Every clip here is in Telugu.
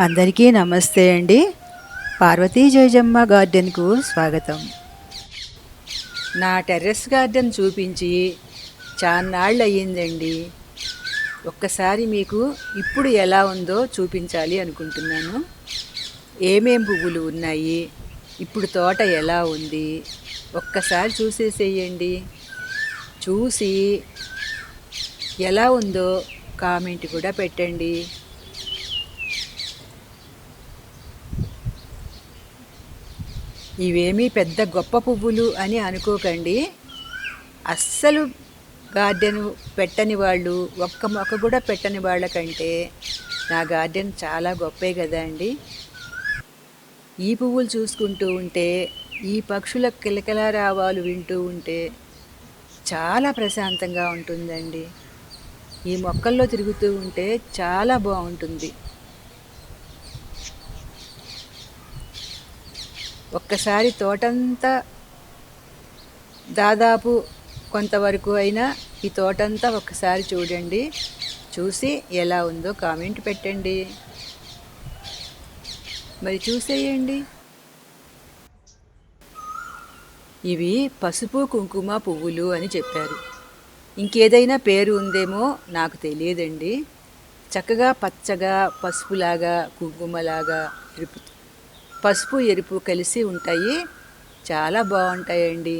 అందరికీ నమస్తే అండి. పార్వతీ జయజమ్మ గార్డెన్కు స్వాగతం. నా టెర్రస్ గార్డెన్ చూపించి చాన్నాళ్ళు అయ్యిందండి ఒక్కసారి మీకు ఇప్పుడు ఎలా ఉందో చూపించాలి అనుకుంటున్నాను. ఏమేం పువ్వులు ఉన్నాయి? ఇప్పుడు తోట ఎలా ఉంది? ఒక్కసారి చూసేసేయండి. చూసి ఎలా ఉందో కామెంట్ కూడా పెట్టండి. ఇవేమీ పెద్ద గొప్ప పువ్వులు అని అనుకోకండి. అస్సలు గార్డెన్ పెట్టని వాళ్ళు ఒక్క మొక్క కూడా పెట్టని వాళ్ళకంటే నా గార్డెన్ చాలా గొప్పే కదా అండి. ఈ పువ్వులు చూసుకుంటూ ఉంటే ఈ పక్షుల కిలకల రావాలు వింటూ ఉంటే చాలా ప్రశాంతంగా ఉంటుందండి. ఈ మొక్కల్లో తిరుగుతూ ఉంటే చాలా బాగుంటుంది. ఒక్కసారి తోటంతా దాదాపు కొంతవరకు అయినా ఈ తోటంతా ఒక్కసారి చూడండి. చూసి ఎలా ఉందో కామెంట్ పెట్టండి. మరి చూసేయండి. ఇవి పసుపు కుంకుమ పువ్వులు అని చెప్పారు. ఇంకేదైనా పేరు ఉందేమో నాకు తెలియదండి. చక్కగా పచ్చగా పసుపులాగా కుంకుమలాగా పసుపు ఎరుపు కలిసి ఉంటాయి. చాలా బాగుంటాయండి.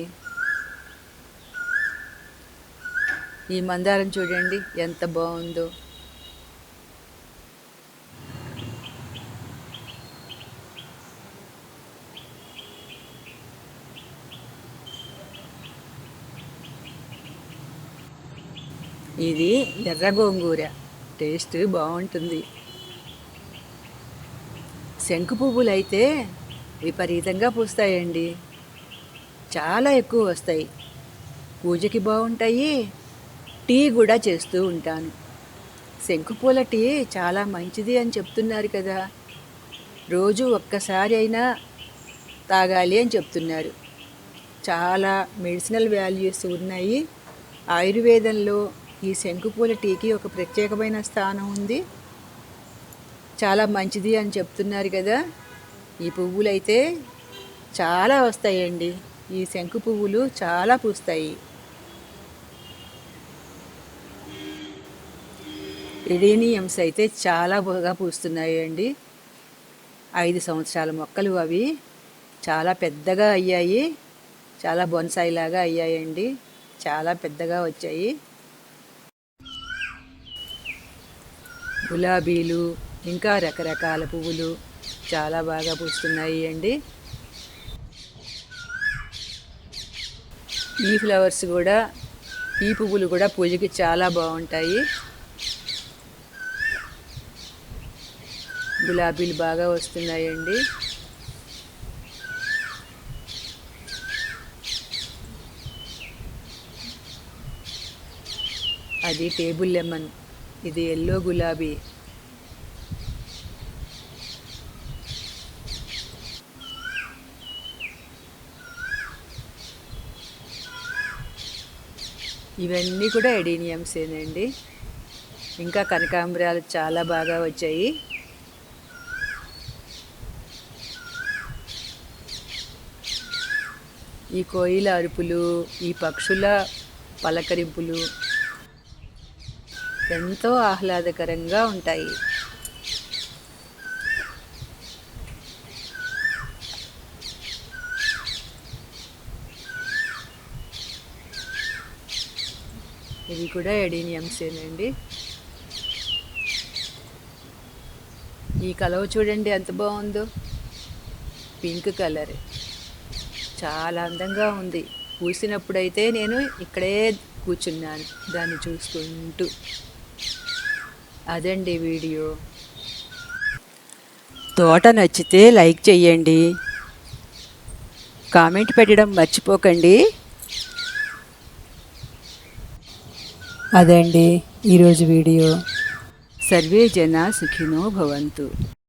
ఈ మందారం చూడండి ఎంత బాగుందో. ఇది ఎర్ర గోంగూర. టేస్ట్ బాగుంటుంది. శంకు పువ్వులైతే అయితే విపరీతంగా పూస్తాయండి. చాలా ఎక్కువ వస్తాయి. పూజకి బాగుంటాయి. టీ కూడా చేస్తూ ఉంటాను. శంకుపూల టీ చాలా మంచిది అని చెప్తున్నారు కదా. రోజు ఒక్కసారి అయినా తాగాలి అని చెప్తున్నారు. చాలా మెడిసినల్ వాల్యూస్ ఉన్నాయి. ఆయుర్వేదంలో ఈ శంకుపూల టీకి ఒక ప్రత్యేకమైన స్థానం ఉంది. చాలా మంచిది అని చెప్తున్నారు కదా. ఈ పువ్వులు అయితే చాలా వస్తాయండి. ఈ శంకు పువ్వులు చాలా పూస్తాయి. ఎడేనియమ్స్ అయితే చాలా బాగా పూస్తున్నాయి అండి ఐదు సంవత్సరాల మొక్కలు అవి చాలా పెద్దగా అయ్యాయి. చాలా బొన్సాయిలాగా అయ్యాయండి. చాలా పెద్దగా వచ్చాయి. గులాబీలు ఇంకా రకరకాల పువ్వులు చాలా బాగా పూస్తున్నాయి అండి. ఈ ఫ్లవర్స్ కూడా ఈ పువ్వులు కూడా పూజకి చాలా బాగుంటాయి. గులాబీలు బాగా వస్తున్నాయండి అది టేబుల్ లెమన్ ఇది ఎల్లో గులాబీ. ఇవన్నీ కూడా ఎడీనియమ్సేనండి ఇంకా కనకాంబరాలు చాలా బాగా వచ్చాయి. ఈ కోయిల అరుపులు ఈ పక్షుల పలకరింపులు ఎంతో ఆహ్లాదకరంగా ఉంటాయి. ఇవి కూడా ఎడీనియమ్సేనండి ఈ కలవ చూడండి ఎంత బాగుందో. Pink colour. చాలా అందంగా ఉంది. పూసినప్పుడైతే నేను ఇక్కడే కూర్చున్నాను దాన్ని చూసుకుంటూ. అదండి వీడియో. తోట నచ్చితే లైక్ చెయ్యండి. కామెంట్ పెట్టడం మర్చిపోకండి. అదండి ఈరోజు వీడియో. సర్వే జన సుఖినో భవంతు.